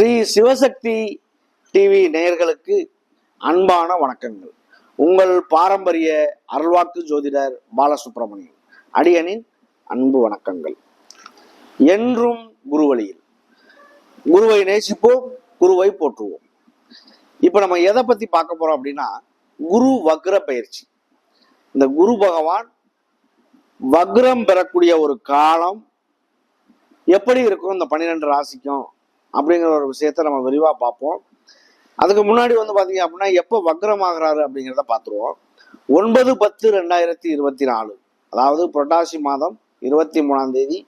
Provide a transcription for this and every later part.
Sri Sivasakthi TV நேயர்களுக்கு அன்பான வணக்கங்கள். உங்கள் பாரம்பரிய அருள்வாக்கு ஜோதிடர் பாலசுப்ரமணியன் அடியனின் அன்பு வணக்கங்கள். என்றும் குருவழியில். குருவை நேசிப்போம் குருவை போற்றுவோம். இப்போ நம்ம எதை பத்தி பார்க்க போறோம் அப்படின்னா குரு வக்ர பயிற்சி. இந்த குரு பகவான் வக்ரம் பெறக்கூடிய ஒரு காலம் எப்படி இருக்கும்? இந்த பன்னிரெண்டு ராசிக்கும் அப்படிங்கிற ஒரு விஷயத்த நம்ம விரிவாக பார்ப்போம். அதுக்கு முன்னாடி வந்து பார்த்தீங்க அப்படின்னா எப்போ வக்ரம் அப்படிங்கிறத பார்த்துருவோம். ஒன்பது பத்து ரெண்டாயிரத்தி இருபத்தி நாலு. அதாவது புரட்டாசி மாதம் இருபத்தி மூணாம் தேதி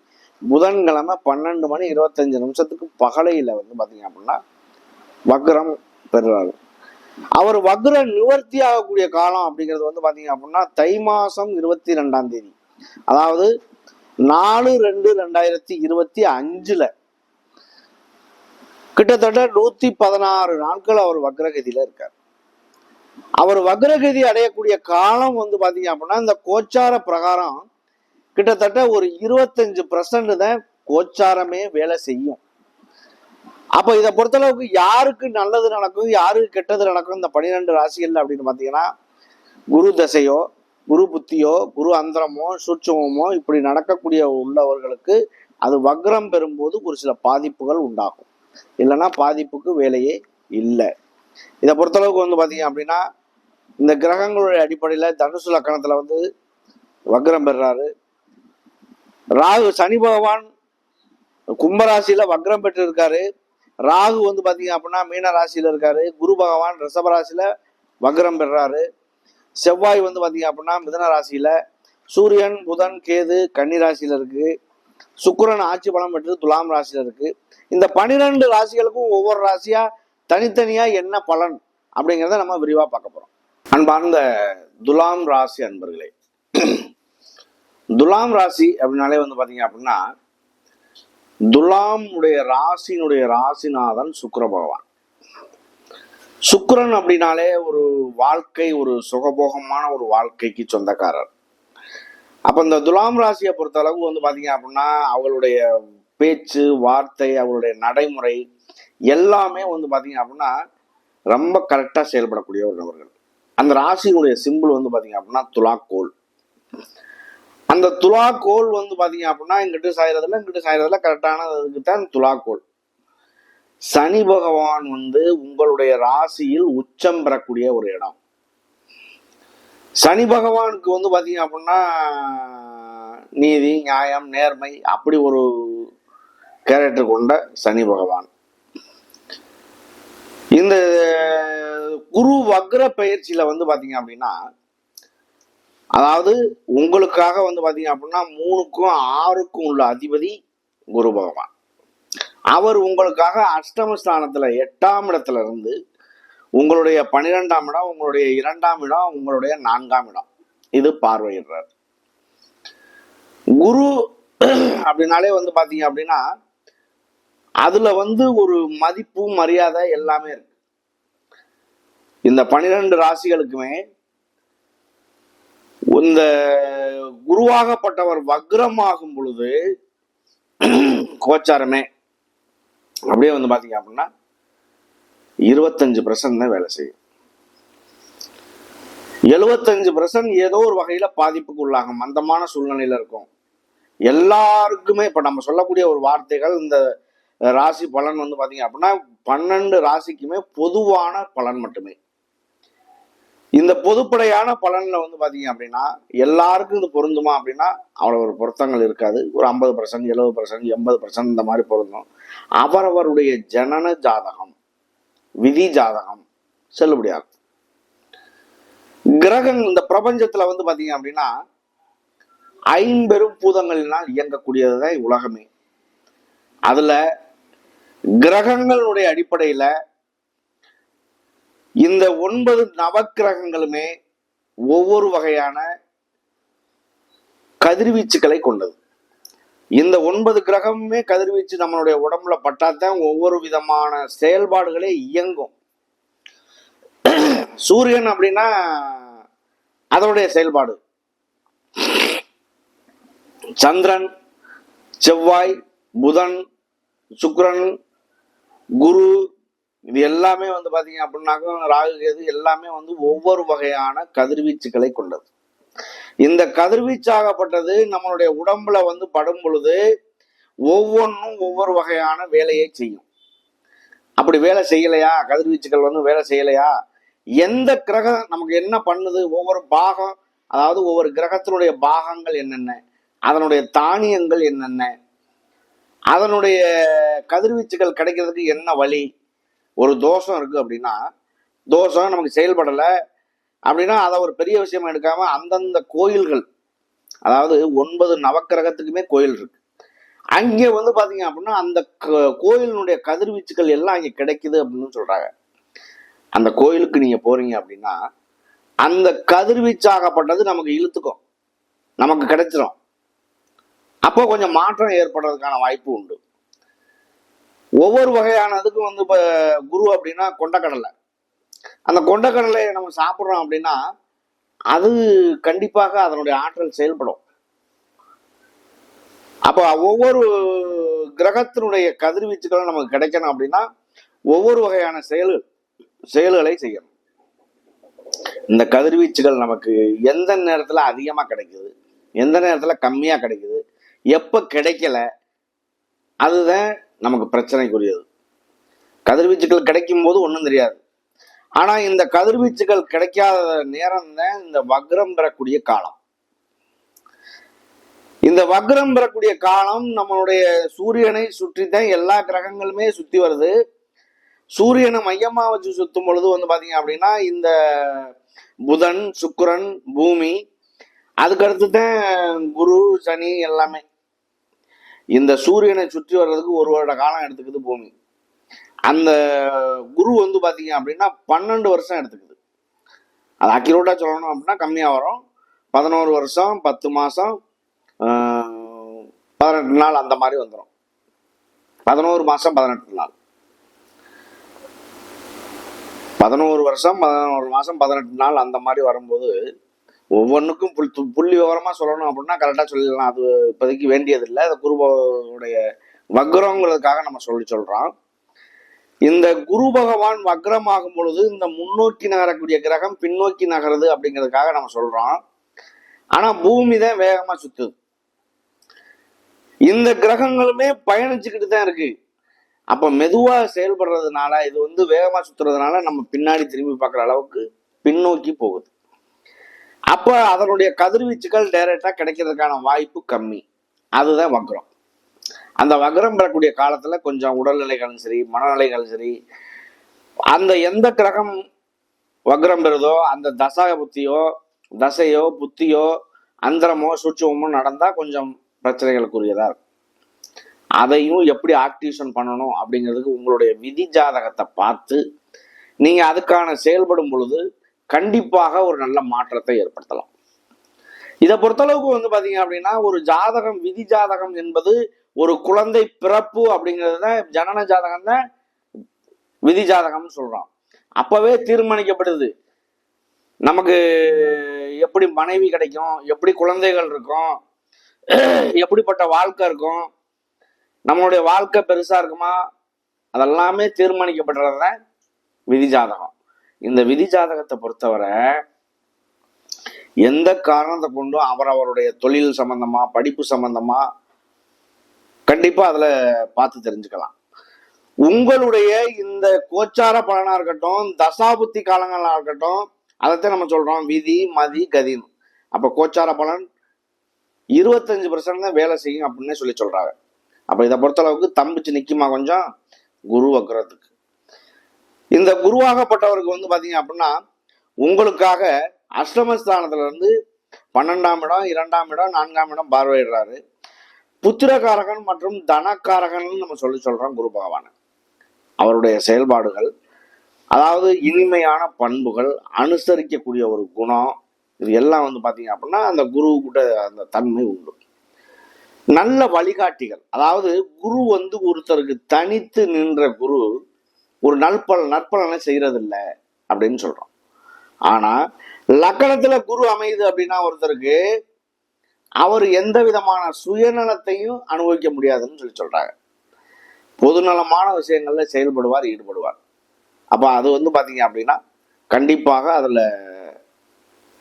புதன்கிழமை பன்னெண்டு மணி இருபத்தஞ்சு நிமிஷத்துக்கு பகலையில் வந்து பார்த்தீங்க அப்படின்னா வக்ரம் பெறுறாரு. அவர் வக்ர நிவர்த்தி ஆகக்கூடிய காலம் அப்படிங்கிறது வந்து பார்த்தீங்க அப்படின்னா தை மாதம் இருபத்தி ரெண்டாம் தேதி. அதாவது நாலு ரெண்டு ரெண்டாயிரத்தி இருபத்தி அஞ்சில் கிட்டத்தட்ட நூத்தி பதினாறு நாட்கள் அவர் வக்ரகதியில இருக்கார். அவர் வக்ரகதி அடையக்கூடிய காலம் வந்து பாத்தீங்க அப்படின்னா இந்த கோச்சார பிரகாரம் கிட்டத்தட்ட ஒரு இருபத்தஞ்சு பர்சன்ட் தான் கோச்சாரமே வேலை செய்யும். அப்ப இதை பொறுத்தளவுக்கு யாருக்கு நல்லது நடக்கும் யாருக்கு கெட்டது நடக்கும் இந்த பன்னிரெண்டு ராசிகள் அப்படின்னு பாத்தீங்கன்னா குரு தசையோ குரு புத்தியோ குரு அந்தரமோ சூட்சமோ இப்படி நடக்கக்கூடிய உள்ளவர்களுக்கு அது வக்ரம் பெறும்போது ஒரு சில பாதிப்புகள் உண்டாகும். இல்லைன்னா பாதிப்புக்கு வேலையே இல்லை. இதை பொறுத்தளவுக்கு வந்து பார்த்தீங்க அப்படின்னா இந்த கிரகங்களுடைய அடிப்படையில் தனுசு லக்கணத்தில் வந்து வக்ரம் பெறுறாரு ராகு சனி பகவான் கும்பராசியில வக்ரம் பெற்று இருக்காரு ராகு வந்து பார்த்தீங்க அப்படின்னா மீன ராசியில இருக்காரு. குரு பகவான் ரிஷப வக்ரம் பெறுறாரு செவ்வாய் வந்து பார்த்தீங்க அப்படின்னா மிதன ராசியில சூரியன் புதன் கேது கன்னி ராசியில இருக்கு. சுக்கரன் ஆட்சி பலம் பெற்று துலாம் ராசியில இருக்கு. இந்த பனிரெண்டு ராசிகளுக்கும் ஒவ்வொரு ராசியா தனித்தனியா என்ன பலன் அப்படிங்கிறத நம்ம விரிவா பார்க்க போறோம். அன்பார்ந்த துலாம் ராசி அன்பர்களே துலாம் ராசி அப்படின்னாலே வந்து பாத்தீங்க அப்படின்னா துலாம் உடைய ராசினுடைய ராசிநாதன் சுக்கர பகவான். சுக்கரன் அப்படின்னாலே ஒரு வாழ்க்கை ஒரு சுகபோகமான ஒரு வாழ்க்கைக்கு சொந்தக்காரர். அப்ப இந்த துலாம் ராசியை பொறுத்த அளவு வந்து பாத்தீங்க அப்படின்னா அவளுடைய பேச்சு வார்த்தை அவருடைய நடைமுறை எல்லாமே வந்து பார்த்தீங்க அப்படின்னா ரொம்ப கரெக்டாக செயல்படக்கூடிய ஒரு நபர்கள். அந்த ராசியினுடைய சிம்பிள் வந்து பார்த்தீங்க அப்படின்னா துலாக்கோல். அந்த துலாக்கோல் வந்து பார்த்தீங்க அப்படின்னா இங்கிட்டு சாயறதுல இங்கிட்டு சாயறதுல கரெக்டானதுக்கு தான் துலாக்கோல். சனி பகவான் வந்து உங்களுடைய ராசியில் உச்சம் பெறக்கூடிய ஒரு இடம். சனி பகவானுக்கு வந்து பார்த்தீங்க அப்படின்னா நீதி நியாயம் நேர்மை அப்படி ஒரு கேரக்டர் கொண்ட சனி பகவான். இந்த குரு வக்ர பயிற்சியில வந்து பாத்தீங்க அப்படின்னா அதாவது உங்களுக்காக வந்து பாத்தீங்க அப்படின்னா மூணுக்கும் ஆறுக்கும் உள்ள அதிபதி குரு பகவான். அவர் உங்களுக்காக அஷ்டமஸ்தானத்துல எட்டாம் இடத்துல இருந்து உங்களுடைய பன்னிரெண்டாம் இடம் உங்களுடைய இரண்டாம் இடம் உங்களுடைய நான்காம் இடம். இது பார்வையிடுறார். குரு அப்படின்னாலே வந்து பாத்தீங்க அப்படின்னா அதுல வந்து ஒரு மதிப்பு மரியாதை எல்லாமே இருக்கு. இந்த பனிரெண்டு ராசிகளுக்குமே இந்த உருவாகப்பட்டவர் வக்ரமாகும் பொழுது கோச்சாரமே அப்படியே வந்து பாத்தீங்க அப்படின்னா இருபத்தஞ்சு பர்சன்ட் தான் வேலை செய்யும். எழுபத்தஞ்சு பர்சன்ட் ஏதோ ஒரு வகையில பாதிப்புக்கு உள்ளாகும். மந்தமான சூழ்நிலையில இருக்கும். எல்லாருக்குமே இப்ப நம்ம சொல்லக்கூடிய ஒரு வார்த்தைகள் இந்த ராசி பலன் வந்து பாத்தீங்க அப்படின்னா பன்னெண்டு ராசிக்குமே பொதுவான பலன் மட்டுமே. இந்த பொதுப்படையான பலன்ல வந்து பாத்தீங்க அப்படின்னா எல்லாருக்கும் இது பொருந்துமா அப்படின்னா அவ்வளவு ஒரு பொருத்தங்கள் இருக்காது. ஒரு ஐம்பது பர்சன்ட் எழுபது பர்சன்ட் எண்பது பர்சன்ட் இந்த மாதிரி பொருந்தும். அவரவருடைய ஜனன ஜாதகம் விதி ஜாதகம் செல்லுபடியாகும். கிரகங்கள் இந்த பிரபஞ்சத்துல வந்து பாத்தீங்க அப்படின்னா ஐம்பெரும் பூதங்களினால் இயங்கக்கூடியதுதான் உலகமே. அதுல கிரகங்களுடைய அடிப்படையில இந்த ஒன்பது நவக்கிரகங்களுமே ஒவ்வொரு வகையான கதிர்வீச்சுக்களை கொண்டது. இந்த ஒன்பது கிரகமுமே கதிர்வீச்சு நம்மளுடைய உடம்புல பட்டாதான் ஒவ்வொரு விதமான செயல்பாடுகளே இயங்கும். சூரியன் அப்படின்னா அதனுடைய செயல்பாடு. சந்திரன் செவ்வாய் புதன் சுக்கிரன் குரு இது எல்லாமே வந்து பாத்தீங்க அப்படின்னாக்கா ராகு கேது எல்லாமே வந்து ஒவ்வொரு வகையான கதிர்வீச்சுகளை கொண்டது. இந்த கதிர்வீச்சாகப்பட்டது நம்மளுடைய உடம்புல வந்து படும் பொழுது ஒவ்வொன்றும் ஒவ்வொரு வகையான வேலையை செய்யும். அப்படி வேலை செய்யலையா? கதிர்வீச்சுகள் வந்து வேலை செய்யலையா? எந்த கிரகம் நமக்கு என்ன பண்ணுது? ஒவ்வொரு பாகம் அதாவது ஒவ்வொரு கிரகத்தினுடைய பாகங்கள் என்னென்ன? அதனுடைய தானியங்கள் என்னென்ன? அதனுடைய கதிர்வீச்சுகள் கிடைக்கிறதுக்கு என்ன வழி? ஒரு தோஷம் இருக்கு அப்படின்னா தோஷம் நமக்கு செயல்படலை அப்படின்னா அதை ஒரு பெரிய விஷயமா எடுக்காம அந்தந்த கோயில்கள் அதாவது ஒன்பது நவக்கிரகத்துக்குமே கோயில் இருக்கு. அங்கே வந்து பார்த்தீங்க அப்படின்னா அந்த க- கோயிலினுடைய கதிர்வீச்சுகள் எல்லாம் அங்கே கிடைக்குது அப்படின்னு சொல்றாங்க. அந்த கோயிலுக்கு நீங்க போறீங்க அப்படின்னா அந்த கதிர்வீச்சாகப்பட்டது நமக்கு இழுத்துக்கும். நமக்கு கிடைச்சிரும். அப்போ கொஞ்சம் மாற்றம் ஏற்படுறதுக்கான வாய்ப்பு உண்டு. ஒவ்வொரு வகையானதுக்கும் வந்து இப்போ குரு அப்படின்னா கொண்டக்கடலை. அந்த கொண்டக்கடலையை நம்ம சாப்பிட்றோம் அப்படின்னா அது கண்டிப்பாக அதனுடைய ஆற்றல் செயல்படும். அப்போ ஒவ்வொரு கிரகத்தினுடைய கதிர்வீச்சுகளும் நமக்கு கிடைக்கணும் அப்படின்னா ஒவ்வொரு வகையான செயல் செயல்களை செய்யணும். இந்த கதிர்வீச்சுகள் நமக்கு எந்த நேரத்தில் அதிகமாக கிடைக்குது? எந்த நேரத்தில் கம்மியாக கிடைக்குது? எப்போ கிடைக்கல அதுதான் நமக்கு பிரச்சனைக்குரியது. கதிர்வீச்சுகள் கிடைக்கும் போது ஒன்றும் தெரியாது. ஆனால் இந்த கதிர்வீச்சுகள் கிடைக்காத நேரம் தான் இந்த வக்ரம் பெறக்கூடிய காலம். இந்த வக்ரம் பெறக்கூடிய காலம் நம்மளுடைய சூரியனை சுற்றி தான் எல்லா கிரகங்களுமே சுற்றி வருது. சூரியனை மையமாக வச்சு சுற்றும் பொழுது வந்து பார்த்தீங்க அப்படின்னா இந்த புதன் சுக்கிரன் பூமி அதுக்கடுத்து தான் குரு சனி எல்லாமே. இந்த சூரியனை சுற்றி வர்றதுக்கு ஒரு வருட காலம் எடுத்துக்குது பூமி. அந்த குரு வந்து பார்த்தீங்க அப்படின்னா பன்னெண்டு வருஷம் எடுத்துக்குது. அது அக்யூரேட்டாக சொல்லணும் அப்படின்னா கம்மியாக வரும். பதினோரு வருஷம் பத்து மாதம் பதினெட்டு நாள் அந்த மாதிரி வந்துடும் பதினோரு மாதம் பதினெட்டு நாள். பதினோரு வருஷம் பதினோரு மாதம் பதினெட்டு நாள் அந்த மாதிரி வரும்போது ஒவ்வொன்றுக்கும் புல் து- புள்ளி விவரமாக சொல்லணும் அப்படின்னா கரெக்டாக சொல்லிடலாம் அது இப்போதைக்கு வேண்டியதில்லை. அது குருபோடைய வக்ரங்கிறதுக்காக நம்ம சொல்லி சொல்கிறோம் இந்த குரு பகவான் வக்ரமாகும் பொழுது இந்த முன்னோக்கி நகரக்கூடிய கிரகம் பின்னோக்கி நகருது அப்படிங்கிறதுக்காக நம்ம சொல்றோம். ஆனா பூமி தான் வேகமா சுத்துது. இந்த கிரகங்களுமே பயணிச்சுக்கிட்டு தான் இருக்கு. அப்ப மெதுவா செயல்படுறதுனால இது வந்து வேகமா சுத்துறதுனால நம்ம பின்னாடி திரும்பி பார்க்குற அளவுக்கு பின்னோக்கி போகுது. அப்ப அதனுடைய கதிர்வீச்சுகள் டைரக்டா கிடைக்கிறதுக்கான வாய்ப்பு கம்மி. அதுதான் வக்ரம். அந்த வக்ரம் பெறக்கூடிய காலத்துல கொஞ்சம் உடல்நிலைகளும் சரி மனநிலைகளும் சரி அந்த எந்த கிரகம் வக்ரம் பெறுதோ அந்த தசா புத்தியோ தசையோ புத்தியோ அந்தரமோ சூட்சமோ நடந்தா கொஞ்சம் பிரச்சனைகளுக்குரியதா இருக்கும். அதையும் எப்படி ஆக்டிவேஷன் பண்ணணும் அப்படிங்கிறதுக்கு உங்களுடைய விதி ஜாதகத்தை பார்த்து நீங்க அதுக்கான செயல்படும் பொழுது கண்டிப்பாக ஒரு நல்ல மாற்றத்தை ஏற்படுத்தலாம். இதை பொறுத்தளவுக்கு வந்து பாத்தீங்க அப்படின்னா ஒரு ஜாதகம் விதி ஜாதகம் என்பது ஒரு குழந்தை பிறப்பு அப்படிங்கிறது தான் ஜனன ஜாதகம் தான் விதி ஜாதகம்னு சொல்றோம். அப்பவே தீர்மானிக்கப்படுது. நமக்கு எப்படி மனைவி கிடைக்கும் எப்படி குழந்தைகள் இருக்கும் எப்படிப்பட்ட வாழ்க்கை இருக்கும் நம்மளுடைய வாழ்க்கை பெருசா இருக்குமா அதெல்லாமே தீர்மானிக்கப்படுறது தான் விதி ஜாதகம். இந்த விதி ஜாதகத்தை பொறுத்தவரை எந்த காரணத்தை கொண்டும் அவர் அவருடைய தொழில் சம்பந்தமா படிப்பு சம்பந்தமா கண்டிப்பா அதுல பார்த்து தெரிஞ்சுக்கலாம். உங்களுடைய இந்த கோச்சார பலனா இருக்கட்டும் தசாபுத்தி காலங்களா இருக்கட்டும் அதைத்தான் நம்ம சொல்றோம் விதி மதி கதின்னு அப்ப கோச்சார பலன் இருபத்தஞ்சு பர்சன்ட் தான் வேலை செய்யும் அப்படின்னு சொல்லி சொல்றாங்க. அப்ப இதை பொறுத்தளவுக்கு தம்பிச்சு நிக்குமா கொஞ்சம்? குரு வக்கிறதுக்கு இந்த குருவாகப்பட்டவருக்கு வந்து பார்த்தீங்க அப்படின்னா உங்களுக்காக அஷ்டமஸ்தானத்துல இருந்து பன்னெண்டாம் இடம் இரண்டாம் இடம் நான்காம் இடம் பார்வையிடுறாரு. புத்திரகாரகன் மற்றும் தனக்காரகன் நம்ம சொல்லி சொல்றோம் குரு பகவான். அவருடைய செயல்பாடுகள் அதாவது இனிமையான பண்புகள் அனுசரிக்கக்கூடிய ஒரு குணம் இது எல்லாம் வந்து பார்த்தீங்க அப்படின்னா அந்த குரு கிட்ட அந்த தன்மை உண்டு. நல்ல வழிகாட்டிகள் அதாவது குரு வந்து ஒருத்தருக்கு தனித்து நின்ற குரு ஒரு நற்பல நற்பலனை செய்யறதில்ல அப்படின்னு சொல்றோம். ஆனா லக்கணத்துல குரு அமையுது அப்படின்னா ஒருத்தருக்கு அவர் எந்த விதமான சுயநலத்தையும் அனுபவிக்க முடியாதுன்னு சொல்லி சொல்றாங்க. பொதுநலமான விஷயங்கள்ல செயல்படுவார் ஈடுபடுவார். அப்ப அது வந்து பாத்தீங்க அப்படின்னா கண்டிப்பாக அதுல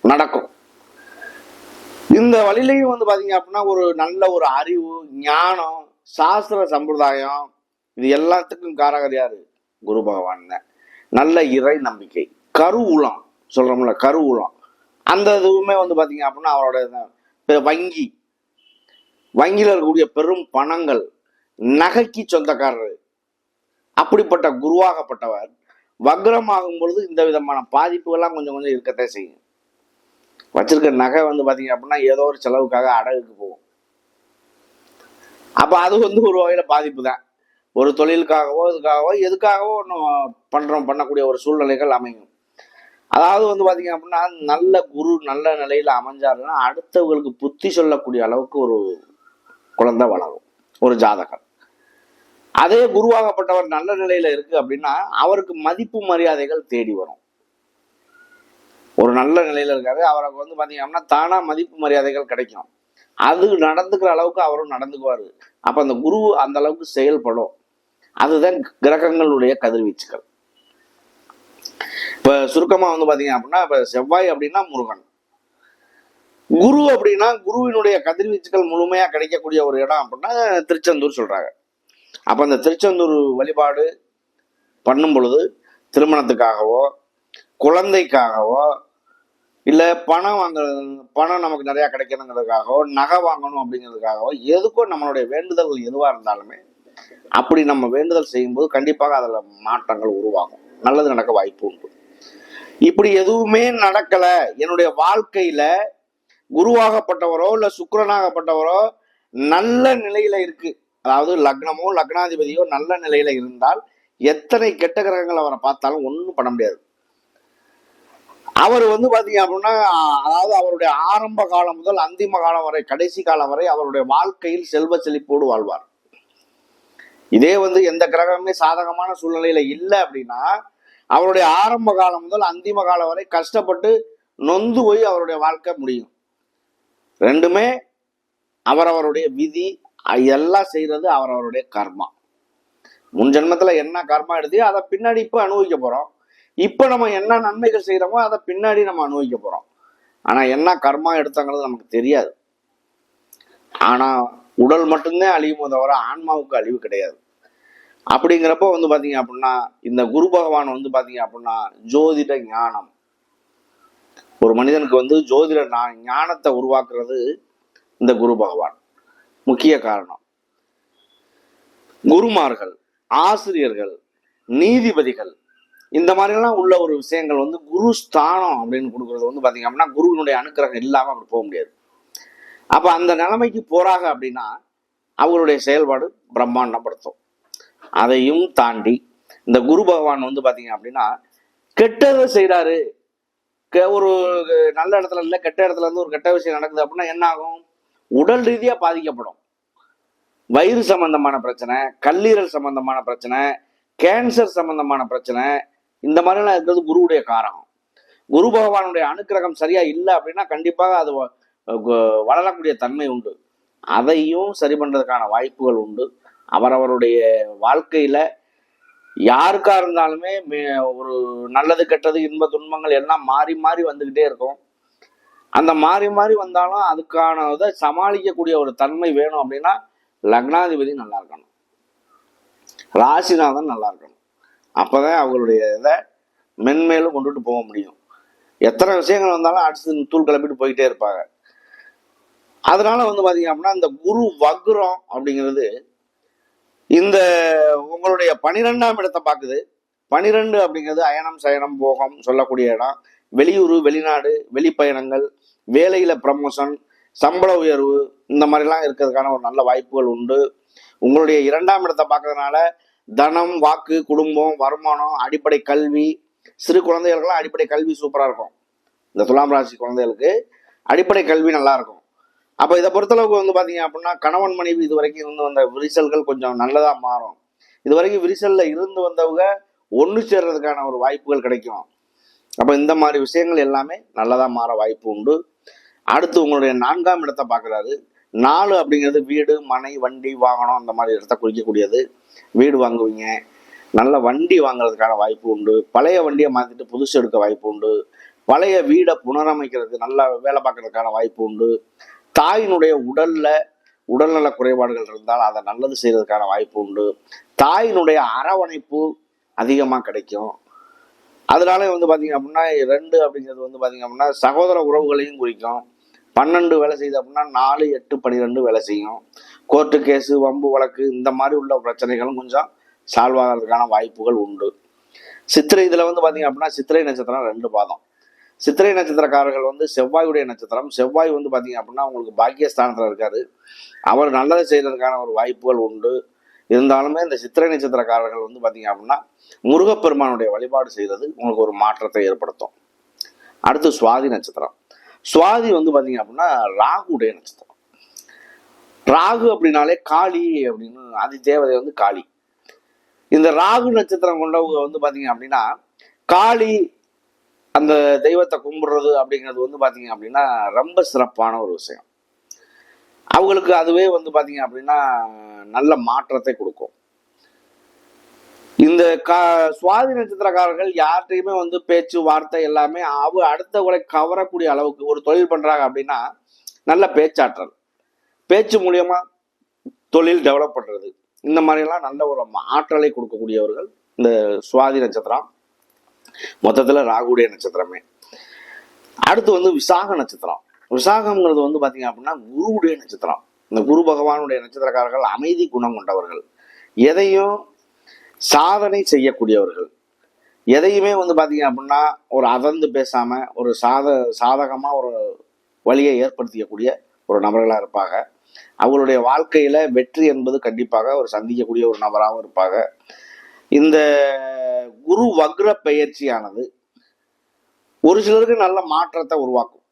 நடக்கும். இந்த வழியிலையும் வந்து பாத்தீங்க அப்படின்னா ஒரு நல்ல ஒரு அறிவு ஞானம் சாஸ்திர சம்பிரதாயம் இது எல்லாத்துக்கும் காரகர் யாரு? குரு பகவான் தான் நல்ல இறை நம்பிக்கை. கருவூலம் சொல்கிறோம்ல கருவூலம். அந்த இதுவுமே வந்து பார்த்தீங்க அப்படின்னா அவரோட பெ- வங்கி. வங்கியில் இருக்கக்கூடிய பெரும் பணங்கள். நகைக்கு சொந்தக்காரர். அப்படிப்பட்ட குருவாகப்பட்டவர். வக்ரமாகும் பொழுது இந்த விதமான பாதிப்புகள்லாம் கொஞ்சம் கொஞ்சம் இருக்கத்தான் செய்யும். வச்சிருக்க நகை வந்து பார்த்தீங்க அப்படின்னா ஏதோ ஒரு செலவுக்காக அடகுக்கு போகும். அப்போ அது வந்து ஒரு வகையில் பாதிப்பு தான் ஒரு தொழிலுக்காகவோ இதுக்காகவோ எதுக்காகவோ ஒன்றும் பண்ணுறோம் பண்ணக்கூடிய ஒரு சூழ்நிலைகள் அமையும். அதாவது வந்து பார்த்தீங்க அப்படின்னா நல்ல குரு நல்ல நிலையில் அமைஞ்சாருன்னா அடுத்தவங்களுக்கு புத்தி சொல்லக்கூடிய அளவுக்கு ஒரு குழந்தை வளரும். ஒரு ஜாதகம் அதே குருவாகப்பட்டவர் நல்ல நிலையில இருக்கு அப்படின்னா அவருக்கு மதிப்பு மரியாதைகள் தேடி வரும். ஒரு நல்ல நிலையில இருக்காரு அவருக்கு வந்து பாத்தீங்க அப்படின்னா தானா மதிப்பு மரியாதைகள் கிடைக்கும். அது நடந்துக்கிற அளவுக்கு அவரும் நடந்துக்குவாரு. அப்ப அந்த குரு அந்த அளவுக்கு செயல்படும். அதுதான் கிரகங்களுடைய கதிர்வீச்சுகள். இப்ப சுருக்கமா வந்து பாத்தீங்க அப்படின்னா இப்ப செவ்வாய் அப்படின்னா முருகன். குரு அப்படின்னா குருவினுடைய கதிர்வீச்சுகள் முழுமையா கிடைக்கக்கூடிய ஒரு இடம் அப்படின்னா திருச்செந்தூர் சொல்றாங்க. அப்ப அந்த திருச்செந்தூர் வழிபாடு பண்ணும் பொழுது திருமணத்துக்காகவோ குழந்தைக்காகவோ இல்ல பணம் வாங்குறது பணம் நமக்கு நிறைய கிடைக்கணுங்கிறதுக்காகவோ நகை வாங்கணும் அப்படிங்கிறதுக்காகவோ எதுக்கோ நம்மளுடைய வேண்டுதல்கள் எதுவா இருந்தாலுமே அப்படி நம்ம வேண்டுதல் செய்யும்போது கண்டிப்பாக அதில் மாற்றங்கள் உருவாகும். நல்லது நடக்க வாய்ப்பு உண்டு. இப்படி எதுவுமே நடக்கல. என்னுடைய வாழ்க்கையில குருவாகப்பட்டவரோ இல்ல சுக்கரனாகப்பட்டவரோ நல்ல நிலையில இருக்கு. அதாவது லக்னமோ லக்னாதிபதியோ நல்ல நிலையில இருந்தால் எத்தனை கெட்ட கிரகங்கள் அவரை பார்த்தாலும் ஒன்றும் பண்ண முடியாது. அவர் வந்து பார்த்தீங்க அப்படின்னா அதாவது அவருடைய ஆரம்ப காலம் முதல் அந்திம காலம் வரை கடைசி காலம் வரை அவருடைய வாழ்க்கையில் செல்வ செழிப்போடு வாழ்வார். இதே வந்து எந்த கிரகமே சாதகமான சூழ்நிலையில இல்லை அப்படின்னா அவருடைய ஆரம்ப காலம் முதல் அந்திம காலம் வரை கஷ்டப்பட்டு நொந்து போய் அவருடைய வாழ்க்கை முடியும். ரெண்டுமே அவரவருடைய விதி எல்லாம் செய்யறது அவரவருடைய கர்மா. முன் ஜென்மத்தில் என்ன கர்மா எடுத்தியோ அதை பின்னாடி இப்போ அனுபவிக்க போகிறோம் இப்போ நம்ம என்ன நன்மைகள் செய்கிறோமோ அதை பின்னாடி நம்ம அனுபவிக்க போகிறோம் ஆனால் என்ன கர்மா எடுத்தாங்கிறது நமக்கு தெரியாது. ஆனால் உடல் மட்டும்தான் அழியுமோ தவிர ஆன்மாவுக்கு அழிவு கிடையாது. அப்படிங்கிறப்போ வந்து பார்த்தீங்க அப்படின்னா இந்த குரு பகவான் வந்து பார்த்தீங்க அப்படின்னா ஜோதிட ஞானம். ஒரு மனிதனுக்கு வந்து ஜோதிட ஞானத்தை உருவாக்குறது இந்த குரு பகவான். முக்கிய காரணம். குருமார்கள் ஆசிரியர்கள் நீதிபதிகள் இந்த மாதிரிலாம் உள்ள ஒரு விஷயங்கள் வந்து குரு ஸ்தானம் அப்படின்னு கொடுக்கறது வந்து பார்த்தீங்க அப்படின்னா குருவினுடைய அனுக்கிரகம் இல்லாமல் அப்படி போக முடியாது. அப்போ அந்த நிலைமைக்கு போறாங்க அப்படின்னா அவங்களுடைய செயல்பாடு பிரம்மாண்டப்படுத்தும். அதையும் தாண்டி இந்த குரு பகவான் வந்து பார்த்தீங்க அப்படின்னா கெட்டதை செய்கிறாரு ஒரு நல்ல இடத்துல இல்லை கெட்ட இடத்துல இருந்து ஒரு கெட்ட விஷயம் நடக்குது அப்படின்னா என்ன ஆகும்? உடல் ரீதியாக பாதிக்கப்படும். வயிறு சம்பந்தமான பிரச்சனை கல்லீரல் சம்பந்தமான பிரச்சனை கேன்சர் சம்பந்தமான பிரச்சனை இந்த மாதிரிலாம் இருக்கிறது குருவுடைய காரணம். குரு பகவானுடைய அனுக்கிரகம் சரியா இல்லை அப்படின்னா கண்டிப்பாக அது வ- வளரக்கூடிய தன்மை உண்டு. அதையும் சரி பண்ணுறதுக்கான வாய்ப்புகள் உண்டு. அவரவருடைய வாழ்க்கையில் யாருக்கா இருந்தாலுமே ஒரு நல்லது கெட்டது இன்ப துன்பங்கள் எல்லாம் மாறி மாறி வந்துக்கிட்டே இருக்கும். அந்த மாறி மாறி வந்தாலும் அதுக்கான இதை சமாளிக்கக்கூடிய ஒரு தன்மை வேணும் அப்படின்னா லக்னாதிபதி நல்லா இருக்கணும். ராசிநாதன் நல்லா இருக்கணும். அப்போதான் அவங்களுடைய இதை மென்மேலும் கொண்டுட்டு போக முடியும். எத்தனை விஷயங்கள் வந்தாலும் அடிச்சு தூள் கிளப்பிட்டு போயிட்டே இருப்பாங்க. அதனால வந்து பாத்தீங்க அப்படின்னா இந்த குரு வக்ரம் அப்படிங்கிறது இந்த உங்களுடைய பனிரெண்டாம் இடத்தை பார்க்குது. பனிரெண்டு அப்படிங்கிறது அயனம் சயனம் போகம் சொல்லக்கூடிய இடம். வெளியூர் வெளிநாடு வெளிப்பயணங்கள் வேலையில ப்ரமோஷன் சம்பள உயர்வு இந்த மாதிரிலாம் இருக்கிறதுக்கான ஒரு நல்ல வாய்ப்புகள் உண்டு. உங்களுடைய இரண்டாம் இடத்தை பார்க்கறதுனால தனம் வாக்கு குடும்பம் வருமானம் அடிப்படை கல்வி சிறு குழந்தைகளுக்கெல்லாம் அடிப்படை கல்வி சூப்பராக இருக்கும். இந்த துலாம் ராசி குழந்தைகளுக்கு அடிப்படை கல்வி நல்லா இருக்கும். அப்போ இதை பொறுத்தளவுக்கு வந்து பார்த்தீங்க அப்படின்னா கணவன் மனைவி இது வரைக்கும் இருந்து வந்த விரிசல்கள் கொஞ்சம் நல்லதாக மாறும். இது வரைக்கும் விரிசலில் இருந்து வந்தவங்க ஒன்று சேர்றதுக்கான ஒரு வாய்ப்புகள் கிடைக்கும். அப்போ இந்த மாதிரி விஷயங்கள் எல்லாமே நல்லதாக மாற வாய்ப்பு உண்டு. அடுத்து உங்களுடைய நான்காம் இடத்தை பார்க்குறாரு நாலு அப்படிங்கிறது வீடு மனை வண்டி வாகனம் அந்த மாதிரி இடத்த குறிக்கக்கூடியது. வீடு வாங்குவீங்க. நல்ல வண்டி வாங்குறதுக்கான வாய்ப்பு உண்டு. பழைய வண்டியை மாற்றிட்டு புதுசு எடுக்க வாய்ப்பு உண்டு. பழைய வீடை புனரமைக்கிறதுக்கு நல்லா வேலை பார்க்கறதுக்கான வாய்ப்பு உண்டு. தாயினுடைய உடல்ல உடல்நல குறைபாடுகள் இருந்தால் அதை நல்லது செய்யறதுக்கான வாய்ப்பு உண்டு. தாயினுடைய அரவணைப்பு அதிகமாக கிடைக்கும். அதனால வந்து பார்த்தீங்க அப்படின்னா ரெண்டு அப்படிங்கிறது வந்து பார்த்தீங்க அப்படின்னா சகோதர உறவுகளையும் குறிக்கும். பன்னெண்டு வேலை செய்யுது அப்படின்னா நாலு எட்டு பன்னிரெண்டு வேலை செய்யும். கோர்ட்டு கேஸு வம்பு வழக்கு இந்த மாதிரி உள்ள பிரச்சனைகளும் கொஞ்சம் சால்வ் ஆகிறதுக்கான வாய்ப்புகள் உண்டு. சித்திரை இதில் வந்து பார்த்தீங்க அப்படின்னா சித்திரை நட்சத்திரம் ரெண்டு பாதம். சித்திரை நட்சத்திரக்காரர்கள் வந்து செவ்வாயுடைய நட்சத்திரம். செவ்வாய் வந்து பார்த்தீங்க அப்படின்னா உங்களுக்கு பாக்கியஸ்தானத்தில் இருக்காரு. அவர் நல்லதை செய்கிறதுக்கான ஒரு வாய்ப்புகள் உண்டு. இருந்தாலுமே இந்த சித்திரை நட்சத்திரக்காரர்கள் வந்து பார்த்தீங்க அப்படின்னா முருகப்பெருமானுடைய வழிபாடு செய்கிறது உங்களுக்கு ஒரு மாற்றத்தை ஏற்படுத்தும். அடுத்து சுவாதி நட்சத்திரம். சுவாதி வந்து பார்த்தீங்க அப்படின்னா ராகுடைய நட்சத்திரம். ராகு அப்படின்னாலே காளி அப்படின்னு ஆதி தேவதை வந்து காளி. இந்த ராகு நட்சத்திரம் கொண்டவங்க வந்து பார்த்தீங்க அப்படின்னா காளி அந்த தெய்வத்தை கும்பிடுறது அப்படிங்கிறது வந்து பார்த்தீங்க அப்படின்னா ரொம்ப சிறப்பான ஒரு விஷயம். அவங்களுக்கு அதுவே வந்து பார்த்தீங்க அப்படின்னா நல்ல மாற்றத்தை கொடுக்கும். இந்த கா சுவாதி நட்சத்திரக்காரர்கள் யார்கிட்டையுமே வந்து பேச்சு வார்த்தை எல்லாமே அவ அடுத்தவங்களை கவரக்கூடிய அளவுக்கு ஒரு தொழில் பண்ணுறாங்க அப்படின்னா நல்ல பேச்சாற்றல். பேச்சு மூலியமா தொழில் டெவலப் பண்ணுறது இந்த மாதிரிலாம் நல்ல ஒரு ஆற்றலை கொடுக்கக்கூடியவர்கள் இந்த சுவாதி நட்சத்திரம். மொத்தத்தில் ராகுடைய நட்சத்திரமே. அடுத்து வந்து விசாக நட்சத்திரம். விசாகம்ங்கிறது வந்து பார்த்தீங்க அப்படின்னா குருவுடைய நட்சத்திரம். இந்த குரு பகவானுடைய நட்சத்திரக்காரர்கள் அமைதி குணம் கொண்டவர்கள். எதையும் சாதனை செய்யக்கூடியவர்கள். எதையுமே வந்து பார்த்தீங்க அப்படின்னா ஒரு அதர்ந்து பேசாம ஒரு சாத சாதகமாக ஒரு வழியை ஏற்படுத்திக்கக்கூடிய ஒரு நபர்களாக இருப்பாங்க. அவங்களுடைய வாழ்க்கையில வெற்றி என்பது கண்டிப்பாக ஒரு சந்திக்கக்கூடிய ஒரு நபராகவும் இருப்பாங்க. இந்த குரு வக்ர பெயர்ச்சியானது ஒரு சிலருக்கு நல்ல மாற்றத்தை உருவாக்கும்.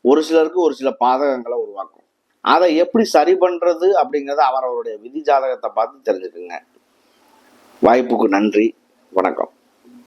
ஒரு சிலருக்கு ஒரு சில பாதகங்களை உருவாக்கும். அதை எப்படி சரி பண்றது அவர் அவரவருடைய விதி ஜாதகத்தை பார்த்து தெரிஞ்சுக்குங்க. வாய்ப்புக்கு நன்றி. வணக்கம்.